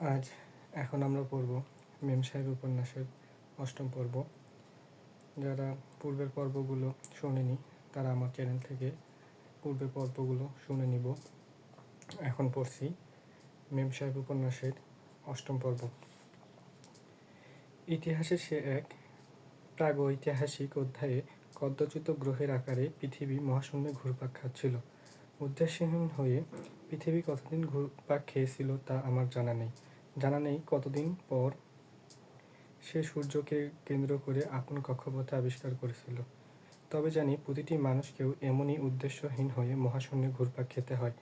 আজ এখন আমরা পড়ব মেম সাহেব উপন্যাসের অষ্টম পর্ব। যারা পূর্বের পর্বগুলো শোনেনি, তারা আমার চ্যানেল থেকে পূর্বের পর্বগুলো শুনে নিব। এখন পড়ছি মেম সাহেব উপন্যাসের অষ্টম পর্ব। ইতিহাসের সে এক প্রাগৈতিহাসিক অধ্যায়ে কদ্যচ্যুত গ্রহের আকারে পৃথিবী মহাশূন্যে ঘুরপাক খাচ্ছিল। উদ্দেশ্যহীন হয়ে পৃথিবী কতদিন ঘুরপাক খেয়েছিল তা আমার জানা নেই। জানা নেই কতদিন পর সে সূর্যকে কেন্দ্র করে আপন কক্ষপথে আবিষ্কার করেছিল। তবে জানি প্রতিটি মানুষকেও এমনই উদ্দেশ্যহীন হয়ে মহাশূন্যে ঘুরপাক খেতে হয়।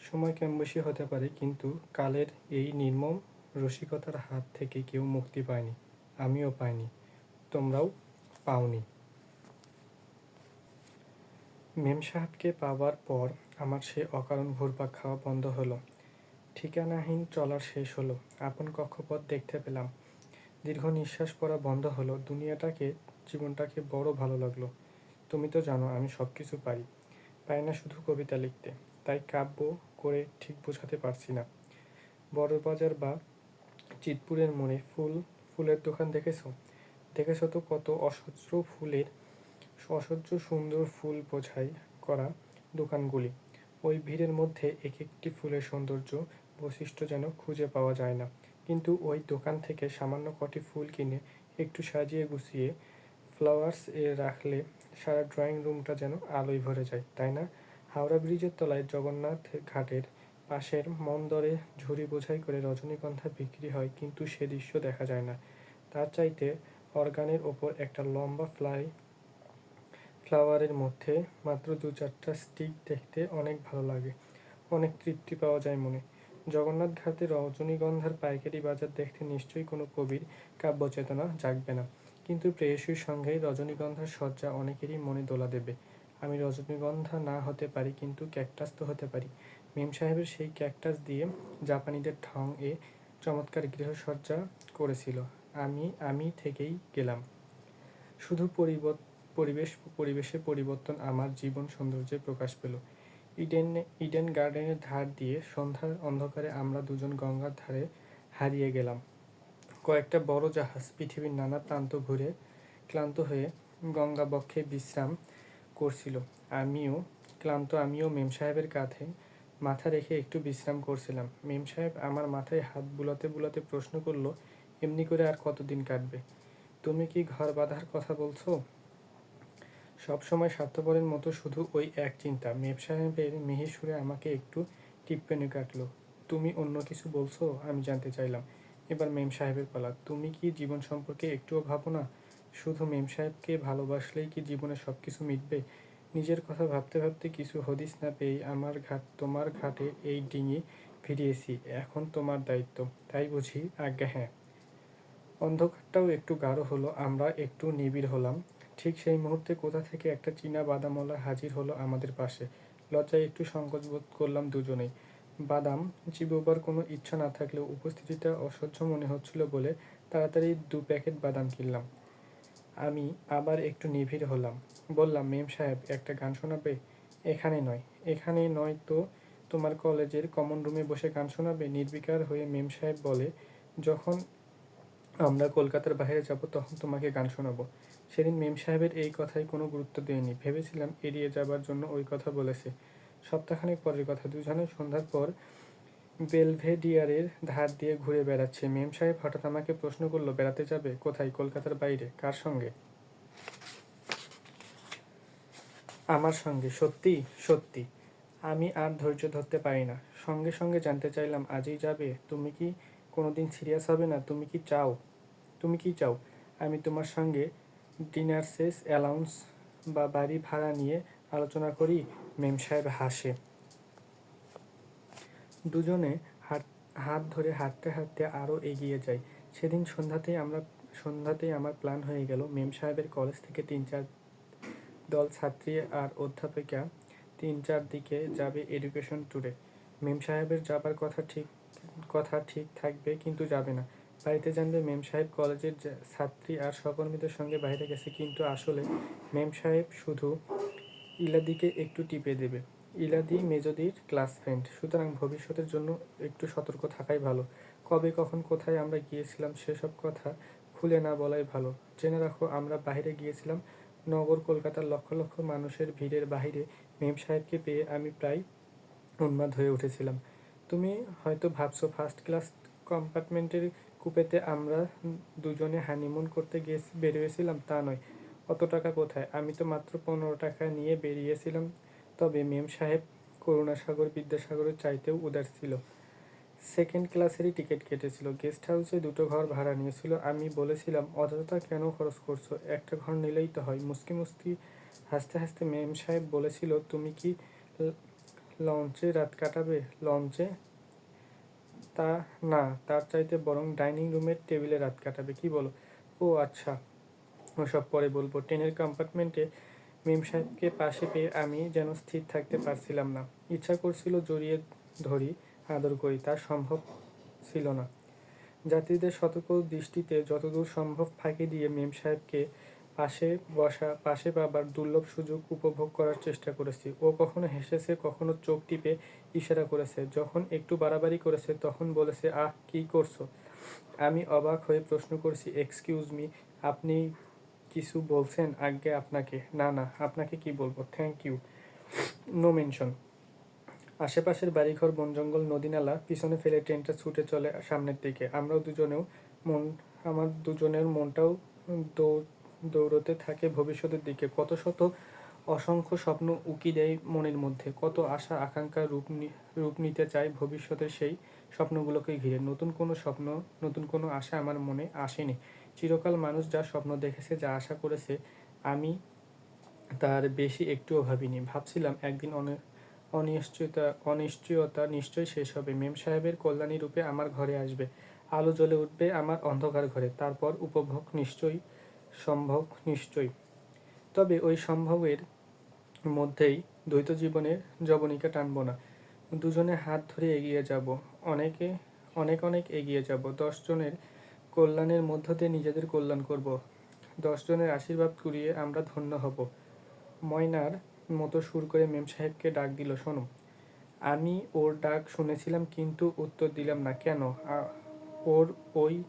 সময় কম বেশি হতে পারে, কিন্তু কালের এই নির্মম রসিকতার হাত থেকে কেউ মুক্তি পায়নি, আমিও পাইনি, তোমরাও পাওনি। মেম সাহেবকে পাওয়ার পর আমার সে অকারণ ঘুরপাক খাওয়া বন্ধ হলো। ঠিকানাহীন চলার শেষ হলো। আপন কক্ষপথ দেখতে পেলাম। দীর্ঘ নিঃশ্বাস পড়া বন্ধ হলো। দুনিয়াটাকে, জীবনটাকে বড় ভালো লাগল। তুমি তো জানো, আমি সব কিছু পারি। পারি না শুধু কবিতা লিখতে। তাই কাব্য করে ঠিক বোঝাতে পারছি না। বড়বাজার বা চিতপুরের মোড়ে ফুল, ফুলের দোকান দেখেছ? দেখেছ তো কত অসহ্য ফুলের, অসহ্য সুন্দর ফুল বোঝাই করা দোকানগুলি। ওই ভিড়ের মধ্যে এক একটি ফুলের সৌন্দর্য বৈশিষ্ট্য যেন খুঁজে পাওয়া যায় না। কিন্তু ওই দোকান থেকে সামান্য কটি ফুল কিনে একটু সাজিয়ে গুছিয়ে ফ্লাওয়ার্স এ রাখলে সারা ড্রয়িং রুমটা যেন আলোয় ভরে যায়, তাই না? হাওড়া ব্রিজের তলায় জগন্নাথ ঘাটের পাশের মন্দরে ঝুড়ি বোঝাই করে রজনীগন্ধা বিক্রি হয়, কিন্তু সে দৃশ্য দেখা যায় না। তার চাইতে অর্গানের ওপর একটা লম্বা ফ্লাই ফ্লাওয়ারের মধ্যে মাত্র দু চারটা স্টিক দেখতে অনেক ভালো লাগে। অনেক তৃপ্তি পাওয়া যায় মনে। জগন্নাথ ঘাটে রজনীগন্ধার পাইকারি বাজার দেখতে নিশ্চয়ই কোনো কবির কাব্যচেতনা জাগবে না। কিন্তু প্রেয়সীর সঙ্গেই রজনীগন্ধার সজ্জা অনেকেরই মনে দোলা দেবে। আমি রজনীগন্ধা না হতে পারি, কিন্তু ক্যাকটাস তো হতে পারি। মেম সাহেবের সেই ক্যাকটাস দিয়ে জাপানিদের ঠং এ চমৎকার গৃহসজ্জা করেছিল। আমি আমি থেকেই গেলাম। শুধু পরিবেশ, পরিবেশে পরিবর্তন আমার জীবন সৌন্দর্যে প্রকাশ পেল। ইডেন ইডেন গার্ডেনের ধার দিয়ে সন্ধ্যার অন্ধকারে আমরা দুজন গঙ্গার ধারে হারিয়ে গেলাম। কয়েকটা বড় জাহাজ পৃথিবীর নানা প্রান্ত ঘুরে ক্লান্ত হয়ে গঙ্গা বক্ষে বিশ্রাম করছিল। আমিও, ক্লান্ত আমিও মেম সাহেবের কাঁধে মাথা রেখে একটু বিশ্রাম করছিলাম। মেম সাহেব আমার মাথায় হাত বুলাতে বুলাতে প্রশ্ন করল, এমনি করে আর কতদিন কাটবে? তুমি কি ঘর বাঁধার কথা বলছো? সবসময় স্বার্থপরের মতো শুধু ওই এক চিন্তা। মেব সাহেবের মিহি সুরে আমাকে একটু টিপ্পনি কাটলো। তুমি অন্য কিছু বলছো? আমি জানতে চাইলাম। এবার মেম সাহেবের পালা। তুমি কি জীবন সম্পর্কে একটুও ভাবো না? শুধু মেম সাহেবকে ভালোবাসলেই কি জীবনে সব কিছু মিটবে? নিজের কথা ভাবতে ভাবতে কিছু হদিস না পেয়ে আমার ঘাট, তোমার ঘাটে এই ডিঙি ফিরিয়েছি এখন তোমার দায়িত্ব। তাই বুঝি? আজ্ঞা হ্যাঁ। অন্ধকারটাও একটু গাঢ় হলো, আমরা একটু নিবিড় হলাম। ঠিক সেই মুহূর্তে কোথা থেকে একটা চীনা বাদামওয়ালা হাজির হলো আমাদের পাশে। লজ্জায় একটু সংকোচ বোধ করলাম দুজনেই। বাদাম, চিবোবার কোনো ইচ্ছা না থাকলেও উপস্থিতিটা অসহ্য মনে হচ্ছিল বলে তাড়াতাড়ি দু প্যাকেট বাদাম কিনলাম। আমি আবার একটু নিবিড় হলাম। বললাম, মেম সাহেব, একটা গান শোনাবে? এখানে নয়। এখানে নয় তো? তোমার কলেজের কমন রুমে বসে গান শোনাবে? নির্বিকার হয়ে মেম সাহেব বলে, যখন আমরা কলকাতার বাইরে যাব, তখন তোমাকে গান শোনাবো। সেদিন মেম সাহেবের এই কথায় কোনো গুরুত্ব দেয়নি। ভেবেছিলাম এড়িয়ে যাবার জন্য ওই কথা বলেছে। সপ্তাহখানেক পরের কথা দুজনে সন্ধ্যার পর বেলভেডিয়ারের ধার দিয়ে ঘুরে বেড়াচ্ছে। মেম সাহেব হঠাৎ আমাকে প্রশ্ন করল, বেড়াতে যাবে? কোথায়? কলকাতার বাইরে? কার সঙ্গে? আমার সঙ্গে। সত্যি? সত্যি। আমি আর ধৈর্য ধরতে পারি না। সঙ্গে সঙ্গে জানতে চাইলাম, আজই যাবে? তুমি কি কোনোদিন সিরিয়াস হবে না? তুমি কি চাও? তুমি কি চাও? আমি তোমার সঙ্গে ডিনার শেষ অ্যালাউন্স বা বাড়ি ভাড়া নিয়ে আলোচনা করি, মেম সাহেব হাসে। দুজনে হাত হাত ধরে হাঁটতে হাঁটতে আরও এগিয়ে যাই। সেদিন সন্ধ্যাতেই আমরা সন্ধ্যাতেই আমার প্ল্যান হয়ে গেল মেম সাহেবের কলেজ থেকে তিন চার দল ছাত্রী আর অধ্যাপিকা তিন চার দিকে যাবে এডুকেশন ট্যুরে মেম সাহেবের যাবার কথা ঠিক কথা ঠিক থাকবে কিন্তু যাবে না। বাড়িতে জানবে মেম সাহেব কলেজের ছাত্রী আর সহকর্মীদের সঙ্গে বাইরে গেছে, কিন্তু আসলে মেম সাহেব শুধু ইলাদিকে একটু টিপে দেবে। ইলাদি মেজদির ক্লাস ফ্রেন্ড। সুতরাং ভবিষ্যতের জন্য একটু সতর্ক থাকাই ভালো। কবে, কখন, কোথায় আমরা গিয়েছিলাম সেসব কথা খুলে না বলাই ভালো। জেনে রাখো, আমরা বাইরে গিয়েছিলাম নগর কলকাতার লক্ষ লক্ষ মানুষের ভিড়ের বাইরে। মেম সাহেবকে পেয়ে আমি প্রায় উন্মাদ হয়ে উঠেছিলাম। তুমি হয়তো ভাবছ, ফার্স্ট ক্লাস কম্পার্টমেন্টের কুপেতে আমরা দুজনে হানিমুন করতে গিয়ে বেরিয়েছিলাম, তা নয়। অত টাকা কোথায়? আমি তো মাত্র পনেরো টাকা নিয়ে বেরিয়েছিলাম। তবে মেম সাহেব করুণাসাগর, বিদ্যাসাগরের চাইতেও উদার ছিল। সেকেন্ড ক্লাসেরই টিকিট কেটেছিল। গেস্ট হাউসে দুটো ঘর ভাড়া নিয়েছিল। আমি বলেছিলাম, অযথা কেন খরচ করছ? একটা ঘর নিলেই তো হয়। মুস্কি মুস্কি হাসতে হাসতে মেম সাহেব বলেছিল, তুমি কি লঞ্চে রাত কাটাবে? লঞ্চে? তা না, তার চাইতে বরং ডাইনিং রুমের টেবিলে রাত কাটাবে, কি বলো? ও আচ্ছা ওসব পরে বলব। ট্রেনের কম্পার্টমেন্টে মেম সাহেবকে পাশে পেয়ে আমি যেন স্থির থাকতে পারছিলাম না। ইচ্ছা করছিল জড়িয়ে ধরি, আদর করি, তা সম্ভব ছিল না। যাত্রীদের সতর্ক দৃষ্টিতে যতদূর সম্ভব ফাঁকি দিয়ে মেম সাহেবকে পাশে বসা, পাশে পাবার দুর্লভ সুযোগ উপভোগ করার চেষ্টা করেছি। ও কখনো হেসেছে, কখনো চোখ টিপে ইশারা করেছে। যখন একটু বাড়াবাড়ি করেছে, তখন বলেছে, আহ, কি করছ? আমি অবাক হয়ে প্রশ্ন করছি এক্সকিউজ মি আপনি কিছু বলছেন আগে আপনাকে? না না, আপনাকে কি বলব? থ্যাংক ইউ নো মেনশন আশেপাশের বাড়িঘর, বন জঙ্গল, নদী নালা, পিছনে ফেলে ট্রেনটা ছুটে চলে সামনের দিকে। আমরাও দুজনেও মন, আমার দুজনের মনটাও দৌড় দৌড়তে থাকে ভবিষ্যতের দিকে। কত শত অসংখ্য স্বপ্ন উকি দেয় মনের মধ্যে। কত আশা, আকাঙ্ক্ষা রূপ রূপ নিতে চায় ভবিষ্যতের সেই স্বপ্নগুলোকে ঘিরে। নতুন কোনো স্বপ্ন, নতুন কোনো আশা আমার মনে আসেনি। চিরকাল মানুষ যা স্বপ্ন দেখেছে, যা আশা করেছে, আমি তার বেশি একটুও ভাবিনি। ভাবছিলাম একদিন অনে, অনিশ্চয়তা অনিশ্চয়তা নিশ্চয়ই শেষ হবে। মেম সাহেবের কল্যাণী রূপে আমার ঘরে আসবে। আলো জ্বলে উঠবে আমার অন্ধকার ঘরে। তারপর উপভোগ নিশ্চয়ই সম্ভব নিশ্চয়ই। তবে ওই সম্ভবের মধ্যেই দ্বৈত জীবনের জবনিকা টানব না। দুজনে হাত ধরে এগিয়ে যাব। অনেকে, অনেক অনেক এগিয়ে যাব। দশজনের কল্যাণের মধ্য দিয়ে নিজেদের কল্যাণ করব। দশজনের আশীর্বাদ কুড়িয়ে আমরা ধন্য হব। ময়নার মতো সুর করে মেম সাহেবকে ডাক দিল, শোনো, আমি ওর ডাক শুনেছিলাম কিন্তু উত্তর দিলাম না। কেন? ওর ওই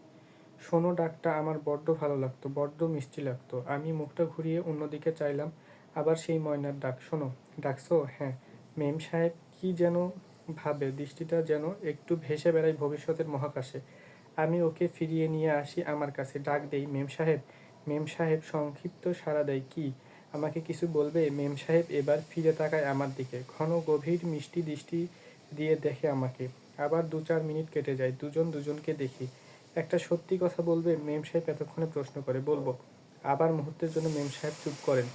শোনো, ডাকটা আমার বড্ড ভালো লাগতো, বড্ড মিষ্টি লাগতো। আমি মুখটা ঘুরিয়ে অন্যদিকে চাইলাম, আবার সেই ময়নার ডাক, শোনো, ডাকছো? হ্যাঁ। মেম সাহেব কি যেন ভাবে, দৃষ্টিটা যেন একটু ভেসে বেড়ায় ভবিষ্যতের মহাকাশে। আমি ওকে ফিরিয়ে নিয়ে আসি আমার কাছে, ডাক দেই, মেম সাহেব মেম সাহেব সংক্ষিপ্ত সাড়া দেয় কি? আমাকে কিছু বলবে? মেম সাহেব এবার ফিরে তাকায় আমার দিকে, ঘন গভীর মিষ্টি দৃষ্টি দিয়ে দেখে আমাকে। আবার দু চার মিনিট কেটে যায়, দুজন দুজনকে দেখি। একটা সত্যি কথা বলবে, মেম সাহেব এতক্ষণে প্রশ্ন করে, বলব। আবার মুহূর্তের জন্য মেম সাহেব চুপ করেন।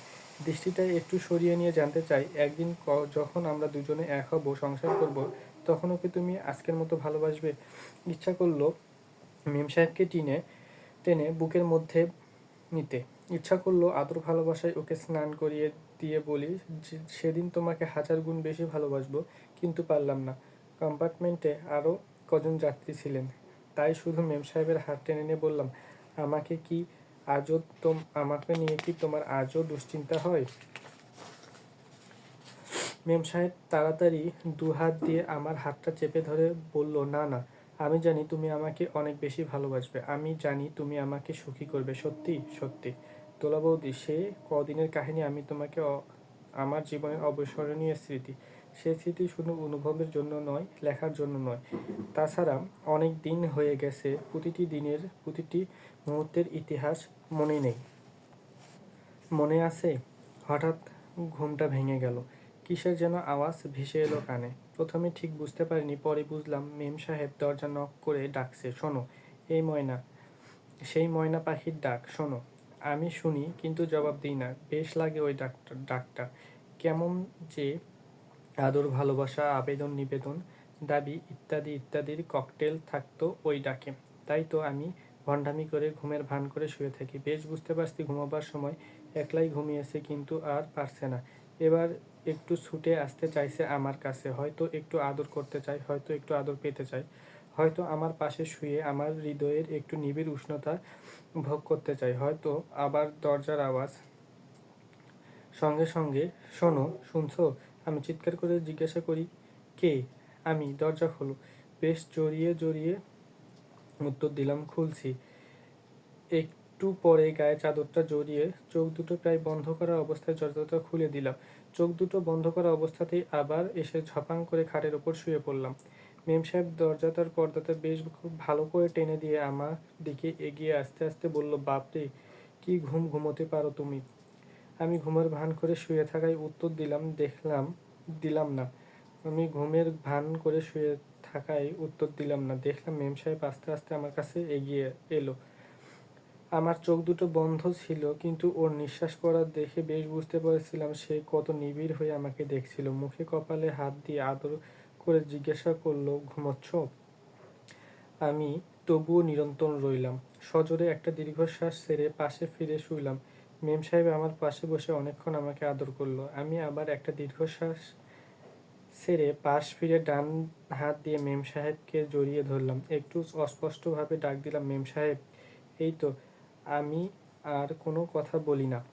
দৃষ্টিটা একটু সরিয়ে নিয়ে জানতে চাই, একদিন ক- যখন আমরা দুজনে এক হব, সংসার করব তখন ওকে তুমি আজকের মতো ভালোবাসবে? ইচ্ছা করল মেম সাহেবকে টিনে, টেনে বুকের মধ্যে নিতে। ইচ্ছা করল আদর ভালোবাসায় ওকে স্নান করিয়ে দিয়ে বলি সেদিন তোমাকে হাজার গুণ বেশি ভালোবাসবো, কিন্তু পারলাম না। কম্পার্টমেন্টে আরও কজন যাত্রী ছিলেন। তাই শুধু মেম সাহেবের হাত টেনে নিয়ে বললাম, আমাকে কি আজও তোম, আমাকে নিয়ে কি তোমার আজও দুশ্চিন্তা হয়? মেম সাহেব তাড়াতাড়ি দু হাত দিয়ে আমার হাতটা চেপে ধরে বলল, না না, আমি জানি তুমি আমাকে অনেক বেশি ভালোবাসবে। আমি জানি তুমি আমাকে সুখী করবে। সত্যি সত্যি। দোলা বৌদি, সে কদিনের কাহিনী আমি তোমাকে আমার জীবনের অবিস্মরণীয় স্মৃতি। সে স্মৃতি শুধু অনুভবের জন্য নয়, লেখার জন্য নয়। তাছাড়া অনেক দিন হয়ে গেছে, প্রতিটি দিনের, প্রতিটি মুহূর্তের ইতিহাস মনে নেই। মনে আছে, হঠাৎ ঘুমটা ভেঙে গেল। কিসের যেন আওয়াজ ভেসে এলো কানে। প্রথমে ঠিক বুঝতে পারিনি, পরে বুঝলাম মেম সাহেব দরজা নক করে ডাকছে, শোনো, এই ময়না, সেই ময়না পাখির ডাক, শোনো। আমি শুনি, কিন্তু জবাব দিই না। বেশ লাগে ওই ডাকটা ডাকটা। কেমন যে আদর ভালোবাসা, আবেদন, নিবেদন, দাবি ইত্যাদি ইত্যাদির ককটেল থাকতো ওই ডাকে। তাই তো আমি ভণ্ডামি করে ঘুমের ভান করে শুয়ে থাকি। বেশ বুঝতে পারছি ঘুমাবার সময় একলাই ঘুমিয়েছে কিন্তু আর পারছে না। এবার একটু ছুটে আসতে চাইছে আমার কাছে। হয়তো একটু আদর করতে চাই, হয়তো একটু আদর পেতে চাই। হয়তো আমার পাশে শুয়ে আমার হৃদয়ের একটু নিবিড় উষ্ণতা ভোগ করতে চাই। হয়তো আবার দরজার আওয়াজ। সঙ্গে সঙ্গে, শোনো, শুনছো? আমি চিৎকার করে জিজ্ঞাসা করি, কে? আমি দরজা খোলো। বেশ জড়িয়ে জড়িয়ে উত্তর দিলাম, খুলছি। একটু পরে গায়ে চাদরটা জড়িয়ে চোখ দুটো প্রায় বন্ধ করা অবস্থায় দরজাটা খুলে দিলাম। চোখ দুটো বন্ধ করা অবস্থাতেই আবার এসে ঝপাং করে খাটের ওপর শুয়ে পড়লাম। মেম সাহেব দরজাটার পর্দাটা বেশ খুব ভালো করে টেনে দিয়ে আমার দিকে এগিয়ে আস্তে আস্তে বলল, বাপরে, কি ঘুম ঘুমোতে পারো তুমি? আমি ঘুমের ভান করে শুয়ে থাকায় উত্তর দিলাম, দেখলাম, দিলাম না। আমি ঘুমের ভান করে শুয়ে থাকায় উত্তর দিলাম না। দেখলাম মেম সাহেব আস্তে আস্তে আমার কাছে এগিয়ে এলো। আমার চোখ দুটো বন্ধ ছিল, কিন্তু ওর নিঃশ্বাস করা দেখে বেশ বুঝতে পেরেছিলাম সে কত নিবিড় হয়ে আমাকে দেখছিল। মুখে কপালে হাত দিয়ে আদর করে জিজ্ঞাসা করল, ঘুমোচ্ছ? আমি তবুও নিরন্তর রইলাম। সজোরে একটা দীর্ঘশ্বাস সেরে পাশে ফিরে শুইলাম। মেম সাহেব আমার পাশে বসে অনেকক্ষণ আমাকে আদর করল। আমি আবার একটা দীর্ঘশ্বাস ছেড়ে পাশ ফিরে ডান হাত দিয়ে মেম সাহেবকে জড়িয়ে ধরলাম। একটু অস্পষ্টভাবে ডাক দিলাম, মেম সাহেব, এই তো, আমি আর কোনো কথা বলি না।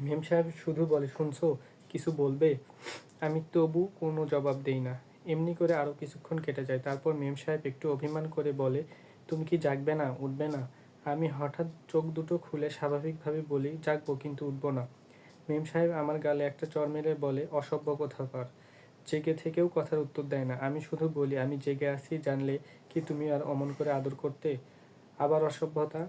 মেম সাহেব শুধু বলে, শুনছো, কিছু বলবে? আমি তবু কোনো জবাব দেই না। এমনি করে আরও কিছুক্ষণ কেটে যায়। তারপর মেম সাহেব একটু অভিমান করে বলে, তুমি কি জাগবে না, উঠবে না? আমি হঠাৎ চোখ দুটো খুলে স্বাভাবিকভাবে বলি, জাগবো, কিন্তু উঠব না। মেম সাহেব আমার গালে একটা চর মেরে বলে, অসভ্য কোথাকার জেগে থেকেও কথার উত্তর দেয় না। আমি শুধু বলি, আমি জেগে আছি, জানলে কি তুমি আর অমন করে আদর করতে? আবার অসভ্যতা,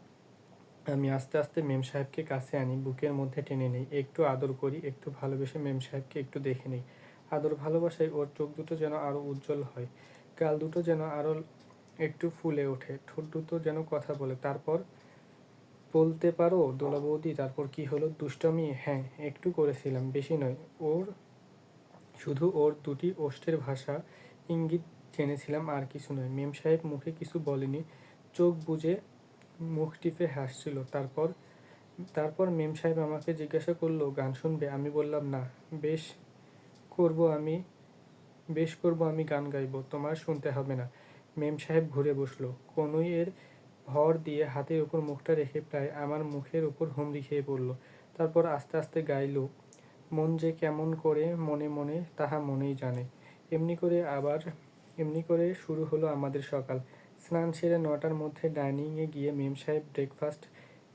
আমি আস্তে আস্তে মেম সাহেবকে কাছে আনি, বুকের মধ্যে টেনে নেই। একটু আদর করি, একটু ভালোবেসে মেম সাহেবকে একটু দেখে নেই। আদর ভালোবাসায় ওর চোখ দুটো যেন আরও উজ্জ্বল হয়। গাল দুটো যেন আরও একটু ফুলে ওঠে। ঠোঁট দুটো যেন কথা বলে। তারপর, বলতে পারো দোলা বৌদি তারপর কি হলো? দুষ্টমি? হ্যাঁ একটু করেছিলাম, বেশি নয়। ওর, শুধু ওর দুটি ওষ্ঠের ভাষা ইঙ্গিত জেনেছিলাম, আর কিছু নয়। মেম সাহেব মুখে কিছু বলেনি, চোখ বুজে মুখ টিপে হাসছিল। তারপর তারপর মেম সাহেব আমাকে জিজ্ঞাসা করল, গান শুনবে? আমি বললাম, না, বেশ করব আমি, বেশ করব আমি গান গাইবো, তোমার শুনতে হবে না। মেম সাহেব ঘুরে বসল। কনুইয়ের ভর দিয়ে হাতের উপর মুখটা রেখে প্রায় আমার মুখের উপর হুমড়ি খেয়ে পড়ল। তারপর আস্তে আস্তে গাইল, মন যে কেমন করে মনে মনে তাহা মনেই জানে। এমনি করে আবার, এমনি করে শুরু হলো আমাদের সকাল। স্নান সেরে নটার মধ্যে ডাইনিংয়ে গিয়ে মেম সাহেব ব্রেকফাস্ট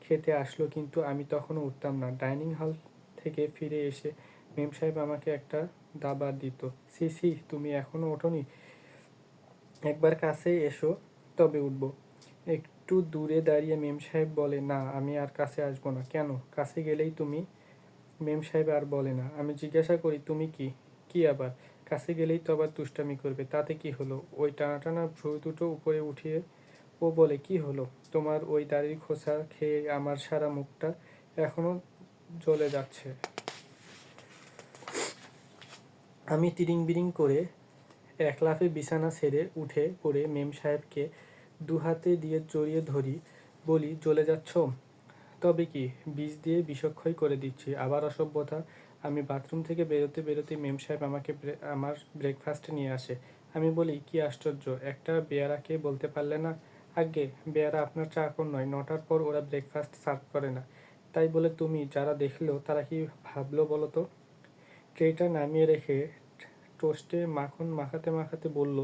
খেতে আসলো, কিন্তু আমি তখনও উঠতাম না। ডাইনিং হল থেকে ফিরে এসে মেম সাহেব আমাকে একটা দাবা দিত। সি সি তুমি এখনও ওঠোনি? একবার কাছে এসো, তবে উঠবো। একটু দূরে দাঁড়িয়ে মেম সাহেব বলে, না, আমি আর কাছে আসব না। কেন? কাছে গেলেই তুমি? মেম সাহেব আর বলে না। আমি জিজ্ঞাসা করি, তুমি কি? কি আবার? কাছে গেলেই তো আবার দুষ্টামি করবে, তাতে কি হলো? ওই টানা টানা ভ্রু দুটো উপরে উঠিয়ে ও বলে, কি হলো? তোমার ওই দাড়ির খোসা খেয়ে আমার সারা মুখটা এখনও জ্বলে যাচ্ছে। আমি তিরিং বিরিং করে এক লাফে বিছানা ছেড়ে উঠে পড়ে মেম সাহেবকে দু হাতে দিয়ে জড়িয়ে ধরি, বলি, জ্বলে যাচ্ছ? তবে কি? বীজ দিয়ে বিষক্ষয় করে দিচ্ছি। আবার অসভ্যতা? আমি বাথরুম থেকে বেরোতে বেরোতে মেম সাহেব আমাকে আমার ব্রেকফাস্ট নিয়ে আসে। আমি বলি, কি আশ্চর্য! একটা বেয়ারাকে বলতে পারলে না? আগে বেয়ারা আপনার চাকর নয়। নটার পর ওরা ব্রেকফাস্ট সার্ভ করে না। তাই বলে তুমি যারা দেখল তারা কি ভাবলো বলো তো? ট্রেটা নামিয়ে রেখে টোস্টে মাখন মাখাতে মাখাতে বলল,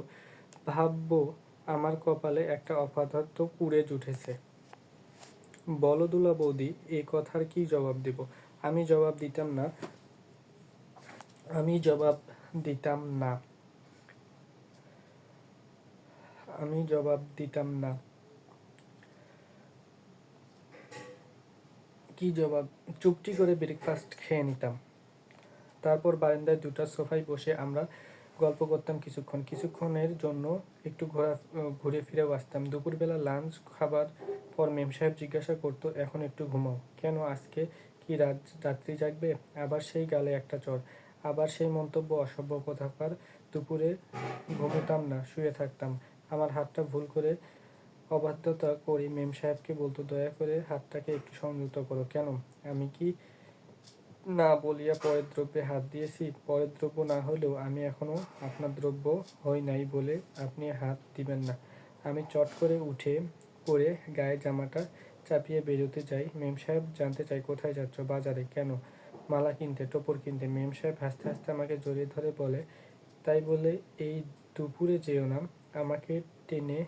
ভাববো আমার কপালে একটা অপদার্থ কুড়ে উঠেছে বলো দুলা বৌদি, এ কথার কি জবাব দেব? আমি জবাব দিতাম না, আমি জবাব দিতাম না। আমি জবাব দিতাম না। কি জবাব? চুপটি করে ব্রেকফাস্ট খেয়ে নিতাম। তারপর বারান্দায় দুটা সোফায় বসে আমরা গল্প করতাম কিছুক্ষণ। কিছুক্ষণের জন্য একটু ঘোরা, ঘুরে ফিরেও আসতাম। দুপুরবেলা লাঞ্চ খাবার পর মেম সাহেব জিজ্ঞাসা করতো, এখন একটু ঘুমাও। কেন আজকে কি রাত, রাত্রি জাগবে? আবার সেই গালে একটা চর আবার সেই মন্তব্য, অসভ্য কথাকার দুপুরে ঘুমোতাম না, শুয়ে থাকতাম। আমার হাতটা ভুল করে অবাধ্যতা করি মেম সাহেবকে বলতো, দয়া করে হাতটাকে একটু সংযুক্ত করো। কেন? আমি কি না বলিয়া পরের দ্রব্যে হাত দিয়েছি, পরের দ্রব্য না হলেও আমি এখনও আপনার দ্রব্য হই নাই বলে আপনি হাত দিবেন না। আমি চট করে উঠে পরে গায়ে জামাটা চাপিয়ে বেরোতে যাই। মেম সাহেব জানতে চাই কোথায় যাচ্ছ? বাজারে? কেন? মালা কিনতে, টোপর কিনতে? মেম সাহেব হাসতে হাসতে আমাকে জড়িয়ে ধরে বলে, তাই বলে এই দুপুরে যেও না, আমাকে টেনে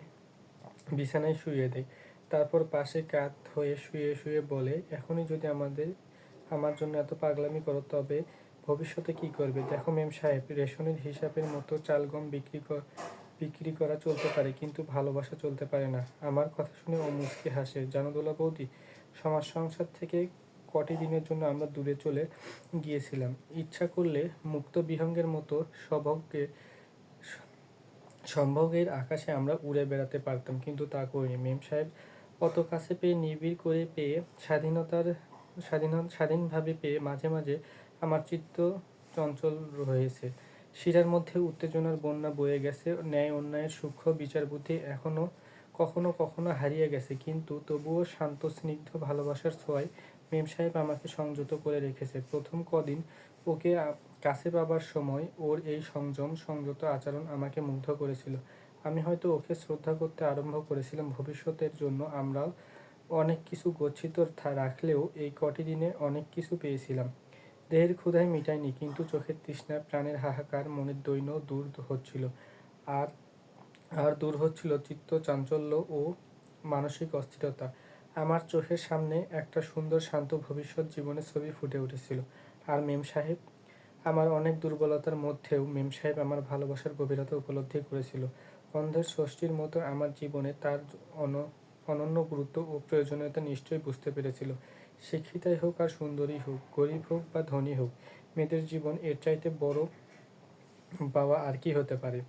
বিছানায় শুয়ে দেয় তারপর পাশে কাত হয়ে শুয়ে শুয়ে বলে, এখনই যদি আমাদের আমার জন্য এত পাগলামি করো, তবে ভবিষ্যতে কি করবে? দেখো মেম সাহেব, রেশনের হিসাবের মতো চাল গম বিক্রি কর- বিক্রি করা চলতে পারে, কিন্তু ভালোবাসা চলতে পারে না। আমার কথা শুনে ও মুচকি হাসে। জানো দোলা বৌদি, সমাজ সংসার থেকে কটি দিনের জন্য আমরা দূরে চলে গিয়েছিলাম। ইচ্ছা করলে মুক্ত বিহঙ্গের মতো সভজ্ঞে সম্ভোগের আকাশে আমরা উড়ে বেড়াতে পারতাম, কিন্তু তা করিনি। মেম সাহেব অত কাছে পেয়ে নিবিড় করে পেয়ে স্বাধীনতার স্বাধীন স্বাধীনভাবে পেয়ে মাঝে মাঝে আমার চিত্ত চঞ্চল হয়েছে শিরার মধ্যে উত্তেজনার বন্যা বয়ে গেছে, ন্যায় অন্যায়ের সূক্ষ্ম বিচার বুদ্ধি এখনও কখনো কখনো হারিয়ে গেছে, কিন্তু তবুও শান্ত, স্নিগ্ধ ভালোবাসার ছোঁয়ায় মেম সাহেব আমাকে সংযত করে রেখেছে। প্রথম কদিন ওকে কাছে পাবার সময় ওর এই সংযম, সংযত আচরণ আমাকে মুগ্ধ করেছিল। আমি হয়তো ওকে শ্রদ্ধা করতে আরম্ভ করেছিলাম, ভবিষ্যতের জন্য আমরা অনেক কিছু গচ্ছিত রাখলেও এই কটি দিনে অনেক কিছু পেয়েছিলাম। দেহের ক্ষুধায় মিটায়নি, কিন্তু চোখের তৃষ্ণা, প্রাণের হাহাকার, মনের দৈন্য দূর হচ্ছিল। আর আর দূর হচ্ছিল চিত্ত, চাঞ্চল্য ও মানসিক অস্থিরতা। আমার চোখের সামনে একটা সুন্দর শান্ত ভবিষ্যৎ জীবনের ছবি ফুটে উঠেছিল। আর মেম সাহেব, আমার অনেক দুর্বলতার মধ্যেও মেম সাহেব আমার ভালোবাসার গভীরতা উপলব্ধি করেছিল। অন্ধের ষষ্ঠীর মতো আমার জীবনে তার অন অনন্য গুরুত্ব ও প্রয়োজনীয়তা নিশ্চয়ই বুঝতে পেরেছিল। শিক্ষিতাই হোক আর সুন্দরী হোক, গরিব হোক বা ধনী হোক, মেয়েদের জীবন এর চাইতে বড় পাওয়া আর কি হতে পারে?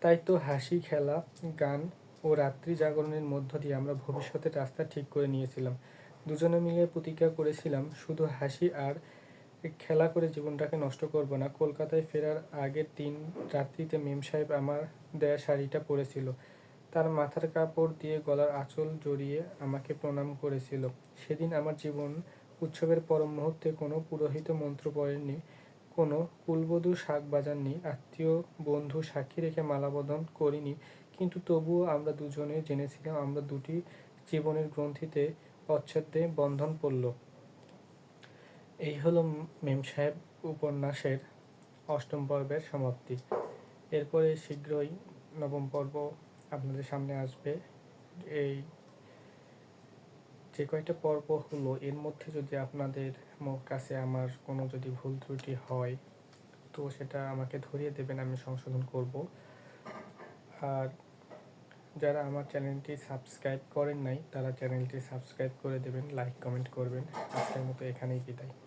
তাই তো হাসি, খেলা, গান ও রাত্রি জাগরণের মধ্য দিয়ে আমরা ভবিষ্যতের রাস্তা ঠিক করে নিয়েছিলাম। দুজনে মিলে প্রতিজ্ঞা করেছিলাম, শুধু হাসি আর খেলা করে জীবনটাকে নষ্ট করব না। কলকাতায় ফেরার আগের দিন রাত্রিতে মেম সাহেব আমার দেয়া শাড়িটা পরেছিল। তার মাথার কাপড় দিয়ে গলার আঁচল জড়িয়ে আমাকে প্রণাম করেছিল। সেদিন আমার জীবন উৎসবের পরম মুহূর্তে কোনো পুরোহিত মন্ত্র পড়েননি, কোনো কুলবধূ শাক বাজাননি, আত্মীয় বন্ধু সাক্ষী রেখে মালাবদন করিনি, কিন্তু তবুও আমরা দুজনে জেনেছিলাম আমরা দুটি জীবনের গ্রন্থিতে অচ্ছেদ্যে বন্ধন পড়ল। এই হলো মেম সাহেব উপন্যাসের অষ্টম পর্বের সমাপ্তি। এরপরে শীঘ্রই নবম পর্ব আপনাদের সামনে আসবে। এই যে কয়টা পর্ব হলো, এর মধ্যে যদি আপনাদের কাছে আমার কোনো যদি ভুল ত্রুটি হয়, তো সেটা আমাকে ধরিয়ে দেবেন, আমি সংশোধন করব। আর যারা আমার চ্যানেলটি সাবস্ক্রাইব করেন নাই, তারা চ্যানেলটি সাবস্ক্রাইব করে দেবেন, লাইক, কমেন্ট করবেন। আজকের মতো এখানেই বিদায়।